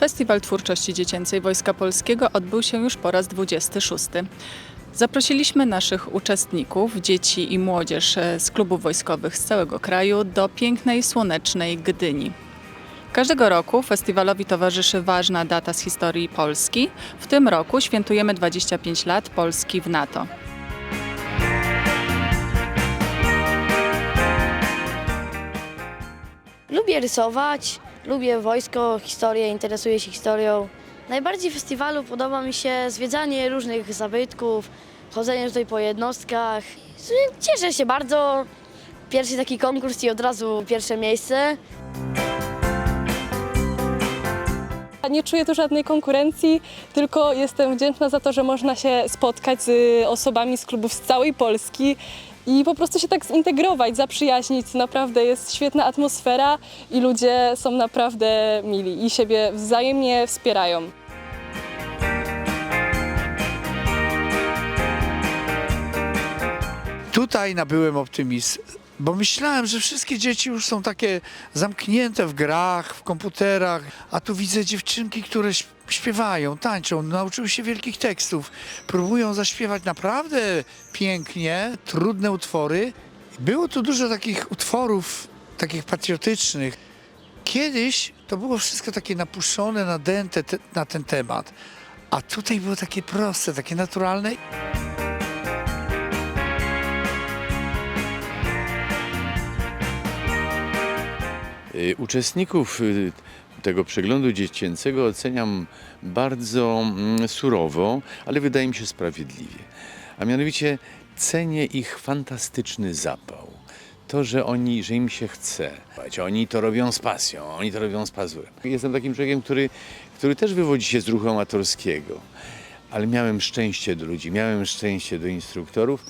Festiwal Twórczości Dziecięcej Wojska Polskiego odbył się już po raz 26. Zaprosiliśmy naszych uczestników, dzieci i młodzież e, z klubów wojskowych z całego kraju do pięknej, słonecznej Gdyni. Każdego roku festiwalowi towarzyszy ważna data z historii Polski. W tym roku świętujemy 25 lat Polski w NATO. Lubię rysować, lubię wojsko, historię, interesuję się historią. Najbardziej w festiwalu podoba mi się zwiedzanie różnych zabytków, chodzenie tutaj po jednostkach. Cieszę się bardzo. Pierwszy taki konkurs i od razu pierwsze miejsce. Nie czuję tu żadnej konkurencji, tylko jestem wdzięczna za to, że można się spotkać z osobami z klubów z całej Polski i po prostu się tak zintegrować, zaprzyjaźnić. Naprawdę jest świetna atmosfera i ludzie są naprawdę mili i siebie wzajemnie wspierają. Tutaj nabyłem optymizm, bo myślałem, że wszystkie dzieci już są takie zamknięte w grach, w komputerach, a tu widzę dziewczynki, które śp- śpiewają, tańczą, nauczyły się wielkich tekstów, próbują zaśpiewać naprawdę pięknie, trudne utwory. Było tu dużo takich utworów, takich patriotycznych. Kiedyś to było wszystko takie napuszczone, nadęte te, na ten temat, a tutaj było takie proste, takie naturalne. Uczestników y, tego przeglądu dziecięcego oceniam bardzo mm, surowo, ale wydaje mi się sprawiedliwie. A mianowicie cenię ich fantastyczny zapał. To, że oni, że im się chce. Oni to robią z pasją, oni to robią z pazurem. Jestem takim człowiekiem, który, który też wywodzi się z ruchu amatorskiego, ale miałem szczęście do ludzi, miałem szczęście do instruktorów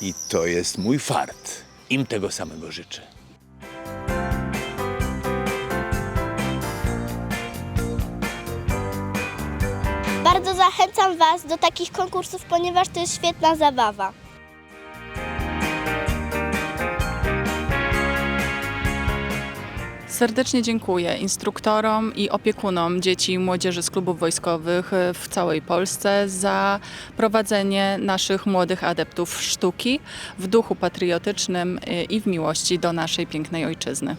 i to jest mój fart. Im tego samego życzę. Bardzo zachęcam Was do takich konkursów, ponieważ to jest świetna zabawa. Serdecznie dziękuję instruktorom i opiekunom dzieci i młodzieży z klubów wojskowych e, w całej Polsce za prowadzenie naszych młodych adeptów sztuki w duchu patriotycznym e, i w miłości do naszej pięknej ojczyzny.